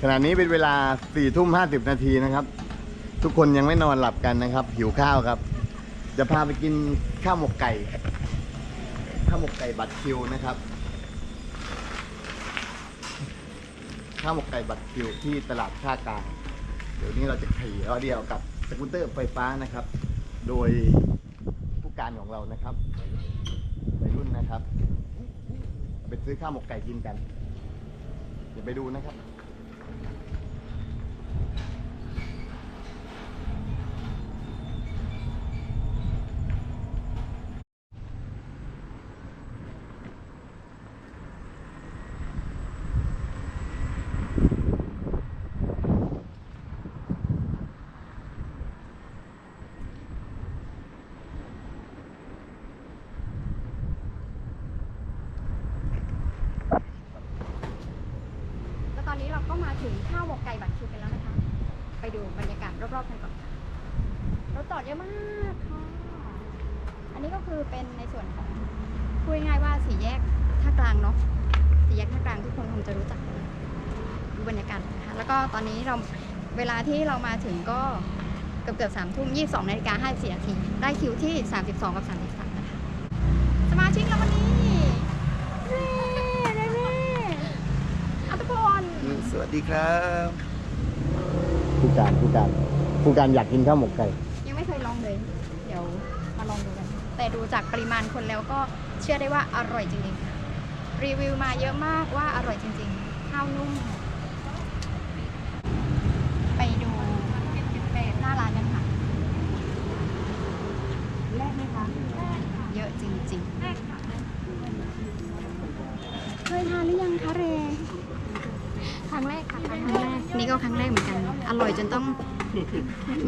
ขณะนี้เป็นเวลาสี่ทุ่มห้าสิบนาทีนะครับ ทุกคนยังไม่นอนหลับกันนะครับ หิวข้าวครับ จะพาไปกินข้าวหมกไก่ ข้าวหมกไก่บัตรคิวนะครับ ข้าวหมกไก่บัตรคิวที่ตลาดท่ากลางเดี๋ยวนี้เราจะขี่ล้อเดียวกับสกูตเตอร์ไฟฟ้านะครับ โดยผู้การของเรานะครับวัยรุ่นนะครับ ไปซื้อข้าวหมกไก่กินกัน เดี๋ยวไปดูนะครับ แล้วตอนนี้เรา ก็มาถึงข้าวหมกไก่บัตรคิวกันแล้วนะคะ ไปดูบรรยากาศรอบๆกันก่อนค่ะรถจอดเยอะมากค่ะ อันนี้ก็คือเป็นในส่วนของพูดง่ายๆว่าสี่แยกท่ากลางเนาะสี่แยกท่ากลางทุกคนคงจะรู้จักดูบรรยากาศนะคะแล้วก็ตอนนี้เราเวลาที่เรามาถึงก็เกือบเกือบสามทุ่มยี่สองนาฬิกาห้าสี่นาทีได้คิวที่สามสิบสองกับสามสิบสามนะคะ สมาชิกเราวันนี้เร่เร่เร่เอาทุกคน สวัสดีครับผู้การผู้การผู้การอยากกินข้าวหมกไก่ยังไม่เคยลองเลย เดี๋ยวมาลองดูกัน แต่ดูจากปริมาณคนแล้วก็เชื่อได้ว่าอร่อยจริงๆค่ะรีวิวมาเยอะมากว่าอร่อยจริงๆ ข้าวนุ่ม ไปดูแบบหน้าร้านกันค่ะแรกไหมคะ เยอะจริงๆเคยทานหรือยังคะเร ครั้งแรกค่ะครั้ง ครั้งแร กนี่ก็ครั้งแรกเหมือนกัน อร่อยจนต้อง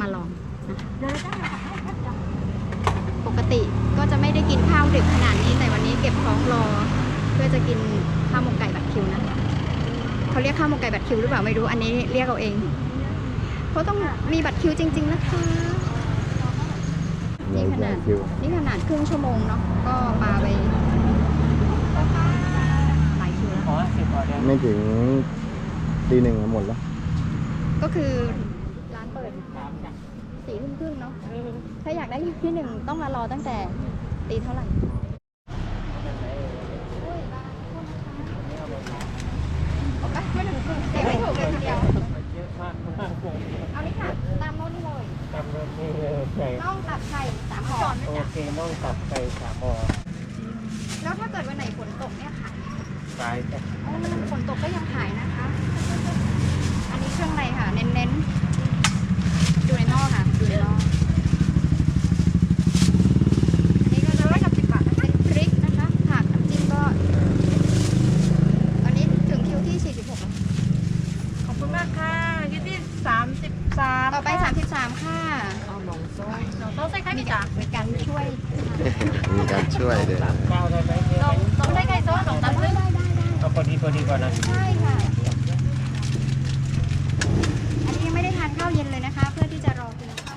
มาลองนะคะปกติก็จะไม่ได้กินข้าวดึกขนาดนี้ แต่วันนี้เก็บท้องรอ เพื่อจะกินข้าวหมกไก่บัตรคิวนะคะเขาเรียกข้าวหมกไก่บัตรคิวหรือเปล่าไม่รู้อันนี้เรียกเอาเองเพราะต้องมีบัตรคิวจริง ๆ นะคะนี่ขนาดคิวนี่ขนาดครึ่งชั่วโมงเนาะก็ปาไปหลายคิวแล้วอ๋อสิบออเดอร์ไม่ถึงตีหนึ่งหมดแล้ว ก็คือร้านเปิดสี่ทุ่มครึ่งเนาะถ้าอยากได้ที่หนึ่งต้องมารอตั้งแต่ตีเท่าไหร่เอาไปไม่ถึงครึ่งเสียไม่ถูกเลยทีเดียวเยอะมากมากผมเอานี่ค่ะตามโน้นนี่เลยจำรถนี่เลยใช่น่องตับไข่สามห่อโอเคน้องตับไก่สามหม้อแล้วถ้าเกิดวันไหนฝนตกเนี่ยค่ะตายแต่อ๋อฝนตกก็ยังขายนะคะอันนี้ เครื่องในค่ะ เน้นๆ ดูในนอกค่ะ ดูในนอกอันนี้ก็จะร้อยกับสิบบาทนะคะพริกนะคะผักน้ำจิ้มก็ ตอนนี้ถึงคิวที่46แล้วขอบคุณมากค่ะคิวที่สามสิบสามต่อไป33ค่ะเอาหมองโซ่ต้องใส่ไข่มีพี่กาจ๋ารมีการช่วยมีการช่วยด้วยสามเก้าได้ไหมต้องต้องได้ไข่โซ่สองตันได้ได้ได้ได้เอาพอดีพอดีก่อนนะ ใช่ค่ะ อันนี้ยังไม่ได้ทานข้าวเย็นเลยนะคะ เพื่อที่จะรอกินข้าว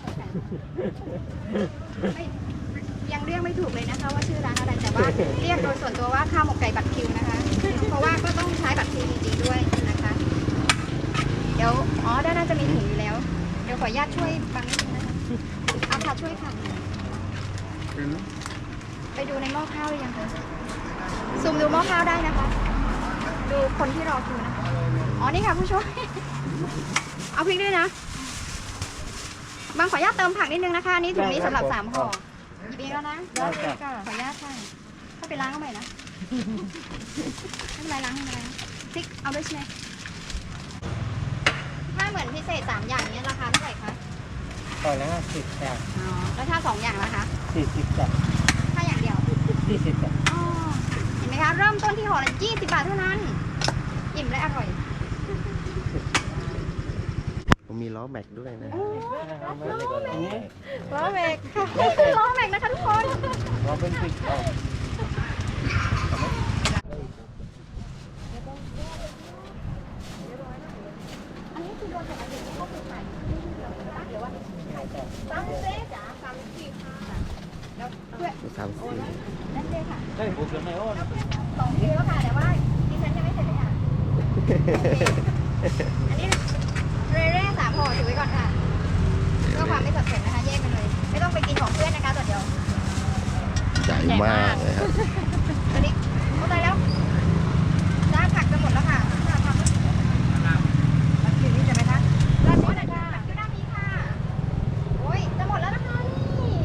ไม่ยังเรียกไม่ถูกเลยนะคะว่าชื่อร้านอะไรแต่ว่าเรียกโดยส่วนตัวว่าข้าวหมกไก่บัตรคิวนะคะ เพราะว่าก็ต้องใช้บัตรคิวจริงๆด้วยนะคะ เดี๋ยวอ๋อด้านหน้าจะมีถุงอยู่แล้ว เดี๋ยวขออนุญาตช่วยบังนิดนึงนะคะเอาค่ะช่วยค่ะไปดูในหม้อข้าวหรือยังคะซูมดูหม้อข้าวได้นะคะ ดูคนที่รอคิวนะคะ อ๋อนี่ค่ะผู้ช่วย เอาพริกด้วยนะ บางขออนุญาตเติมผักนิดนึงนะคะอันนี่ถุงนี้สำหรับสามห่อหยิบเองแล้วนะขออนุญาตค่ะถ้าไปล้างเอาใหม่นะไม่เป็นไรล้างไม่เป็นไรพริกเอาด้วยใช่ไหมถ้าเหมือนพิเศษสามอย่างเนี้ยราคาเท่าไหร่คะก่อนแล้วสิบจ้ะอ๋อแล้วถ้าสองอย่างล่ะคะ สี่สิบจ้ะถ้าอย่างเดียว ยี่สิบจ้ะอ๋อเห็นไหมคะ เริ่มต้นที่ห่อละ20 บาทเท่านั้น อิ่มและอร่อยผ มมีล้อแม็กด้วยนะอันนี้ล้อแม็กค่ะล้อแม็กนะคะทุกคนเราเป็นปิดออกอันนี้คือโดนจากอะไรที่เขาไปขายเดี๋ยวว่าสามเจ๊จ๋าสามสี่ค่ะแล้วเพื่อสามสี่นั่นเลยค่ะเฮ้ยบุกเลยไหมโอ้สองคิวแล้วค่ะแต่ว่าดิฉันยังไม่เสร็จเลยค่ะอันนี้เร่เร่สามห่อ ถือไว้ก่อนค่ะเพื่อความไม่สับสนนะคะแยกไปเลย ไม่ต้องไปกินของเพื่อนนะคะตัวเดียว ใหญ่มากเลยครับ ตอนนี้เข้าใจแล้วจ้าผักจะหมดแล้วค่ะจ้าผักบัตรคิวนี่ใช่ไหมคะร้านนี้นะคะบัตรคิวด้านนี้ค่ะ โอ้ยจะหมดแล้วนะคะนี่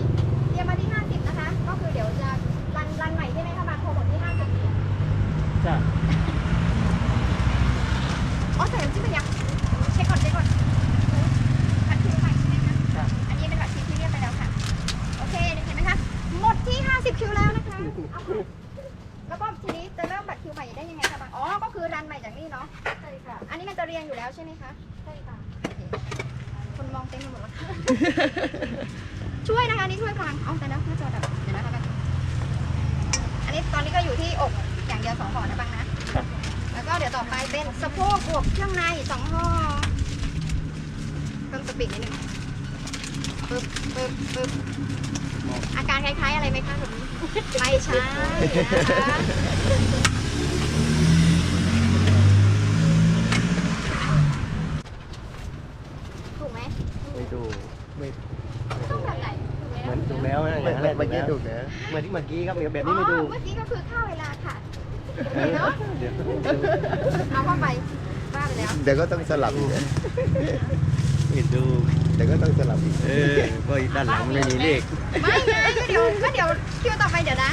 เตรียมมาที่ 50 นะคะ ก็คือเดี๋ยวจะรันรันใหม่ใช่ไหมคะบัตรโทรหมดที่ 50 จ้ะ อ๋อใส่น้ำจิ้มไปยังเช็คก่อนเช็คก่อนบัตรคิวใหม่ใช่ไหมคะ จ้ะ อันนี้เป็นบัตรคิวที่เรียกไปแล้วค่ะ โอเคเห็นไหมคะ หมดที่ 50 คิว แล้วนะคะเอาค่ะแล้วก็ทีนี้จะเริ่มบัตรคิวใหม่ได้ยังไงคะบางอ๋อ ก็คือรันใหม่จากนี่เนาะ ใช่ค่ะ อันนี้มันจะเรียงอยู่แล้วใช่ไหมคะ ใช่ค่ะ คนมองเต็มไปหมดแล้วค่ะ ช่วยนะคะอันนี่ช่วยฟังเอาแต่แล้วหน้าจอดับเดี๋ยวนะคะแป๊บนึงอันนี้ตอนนี้ก็อยู่ที่อกอย่างเดียวสองห่อนะบังนะ แล้วก็เดี๋ยวต่อไปเป็นสะโพกบวกเครื่องในสองห่อเพิ่มสปีดนิดนึงปึ๊บปึ๊บปึ๊บอาการคล้ายๆอะไรไหมคะแบบนี้ ไม่ใช่นะคะถูกไหมไม่ดูไม่ต้องแบบไหนถูกไหมเหมือนถูกแล้วนะอย่างนั้นแหละเมื่อกี้ถูกนะเหมือนที่เมื่อกี้ครับแบบนี้ไม่ดูอ๋อเมื่อกี้ก็คือค่าเวลาค่ะเออเนาะเอาเข้าไปบ้าไปแล้วเดี๋ยวก็ต้องสลับอีกนะไม่ดูเดี๋ยวก็ต้องสลับอีกเออก็ด้านหลังไม่มีเลขไม่ไง ก็เดี๋ยวก็เดี๋ยวคิวต่อไปเดี๋ยวนะ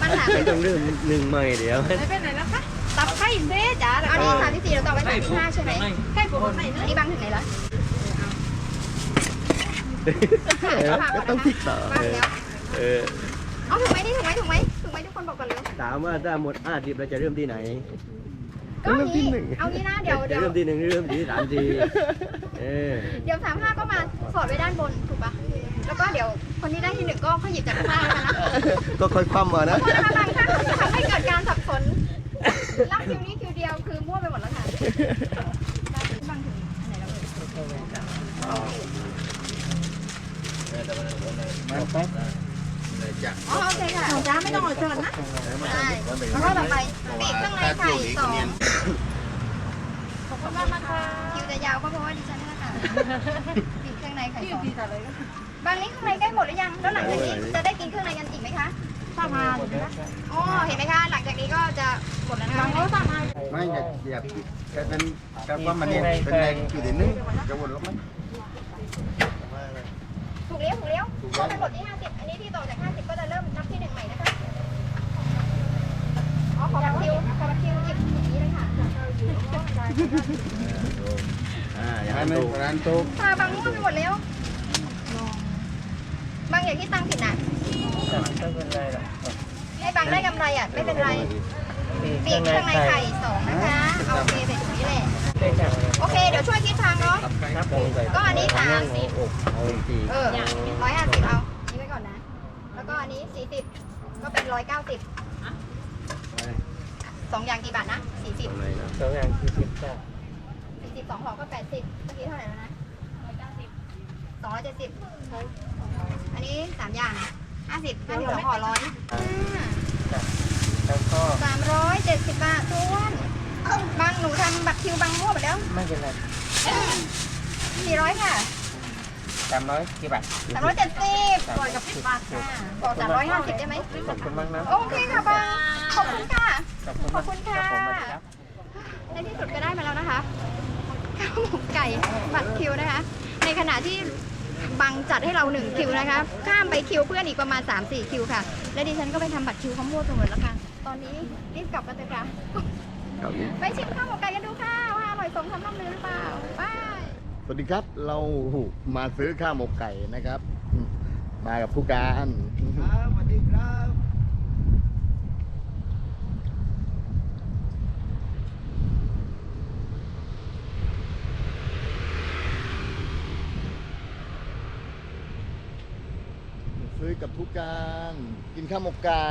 ปัญหามันต้องเริ่มหนึ่งใหม่เดี๋ยวไม่เป็นไรแล้วคะตับไข่เซ่จ๋าอันนี้สามที่สี่เราต่อไปสามที่ห้าใช่ไหมใกล้ผมไหนอันนี้บังถึงไหนแล้วเออก็ต้องพลิกต่อบ้างแล้วเออเอาถูกไหมนี่ถูกไหมถูกไหมถูกไหมทุกคนบอกกันเลยถามว่าถ้าหมดห้าสิบเราจะเริ่มที่ไหนก็นี้เอางี้นะเดี๋ยวจะเดี๋ยวเริ่มที่หนึ่งหรือเริ่มที่สามทีเออเดี๋ยวสามห้าก็มาสอดไว้ด้านบนถูกปะ แล้วก็เดี๋ยวคนที่ได้ที่หนึ่งก็ค่อยหยิบจากข้างล่างมานะก็ค่อยคว่ำมานะเพราะนะคะบางท่านจะทำให้เกิดการสับสนรับคิวนี้คิวเดียวคือมั่วไปหมดแล้วค่ะได้บางถึงอันไหนแล้วเอ่ยอ๋อโอเคค่ะจ้าไม่ต้องเอาเชิญนะใช่แล้วก็ต่อไปปีกข้างในไข่สองขอบคุณมากนะคะคิวจะยาวก็เพราะว่าดิฉันนี่แหละค่ะปีกข้างในไข่พี่สองดีแต่เลย บางนี้ข้างในใกล้หมดหรือยัง แล้วหลังจากนี้จะได้กินเครื่องในกันอีกไหมคะสามานอ๋อเห็นไหมคะ หลังจากนี้ก็จะหมดแล้วนะบาคะงเขาสามานไม่อย่าอย่าแค่นั้นแค่ว่ามันเนี่ยเป็นแรงอยู่ในนึงจะวนแล้วไหมถูกเลี้ยวถูกเลี้ยวก็เป็นหมดที่ 50 อันนี้ที่ต่อจาก 50 ก็จะเริ่มนับที่หนึ่งใหม่นะคะอ๋อขอบัตรคิวขอบัตรคิวหยิบอย่างนี้เลยค่ะอ่าอย่างร้านั้นนตูถูกร้านตูตาบางมั่วไปหมดแล้ว บางอย่างที่ตังค์ผิดนะไม่เป็นไรหรอกให้บางได้กำไรอะไม่เป็นไรปีกเครื่องในไข่สองนะคะเอาโอเคใส่ถุงนี้แหละได้จ้ะโอเคเดี๋ยวช่วยคิดทางเนาะครับผมใส่ก็อันนี้สามสิบเอาสี่เออร้อยห้าสิบเอานี่ไว้ก่อนนะ แล้วก็อันนี้สี่สิบก็เป็นร้อยเก้าสิบสองอย่างกี่บาทนะสี่สิบอะไรนะสองอย่างสี่สิบจ้ะสี่สิบสองห่อก็แปดสิบเมื่อกี้เท่าไหร่แล้วนะร้อยเก้าสิบสองร้อยเจ็ดสิบ อันนี้สามอย่างห้าสิบห้าสิบสองห่อร้อยแล้วก็สามร้อยเจ็ดสิบบาททุกวันบางหนูทำบัตรคิวบางมั่วไปแล้วไม่เป็นไรสี่ร้อยค่ะสามร้อยกี่บาทสามร้อยเจ็ดสิบก่อนกับสิบบาทค่ะบอกสามร้อยห้าสิบได้ไหมขอบคุณมากนะโอเคค่ะบางขอบคุณค่ะ ขอบคุณขอบคุณค่ะรับผมสวัสดีครับในที่สุดก็ได้มาแล้วนะคะข้าวหมกไก่บัตรคิวนะคะ ในขณะที่ บังจัดให้เราหนึ่งคิวนะคะ ข้ามไปคิวเพื่อนอีกประมาณ 3-4 คิวค่ะ และดิฉันก็ไปทำบัตรคิวเขามั่วไปหมดแล้วค่ะ ตอนนี้รีบกลับกันเถอะค่ะครับไปชิมข้าวหมกไก่กันดูค่ะว่าอร่อยสมคำล่ำลือหรือเปล่าบายสวัสดีครับ เรามาซื้อข้าวหมกไก่นะครับอืมมากับผู้การสวัสดีครับ ซื้อกับผู้การ กินข้าวหมกไก่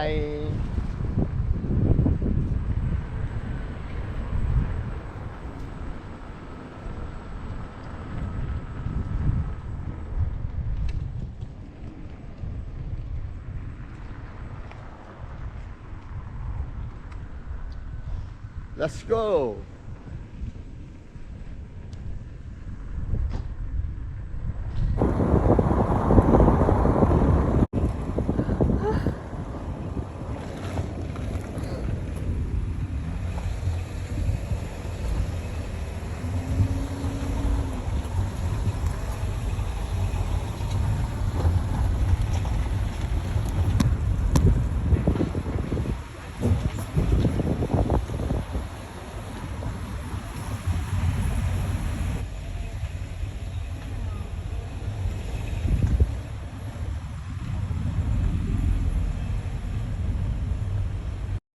Let's go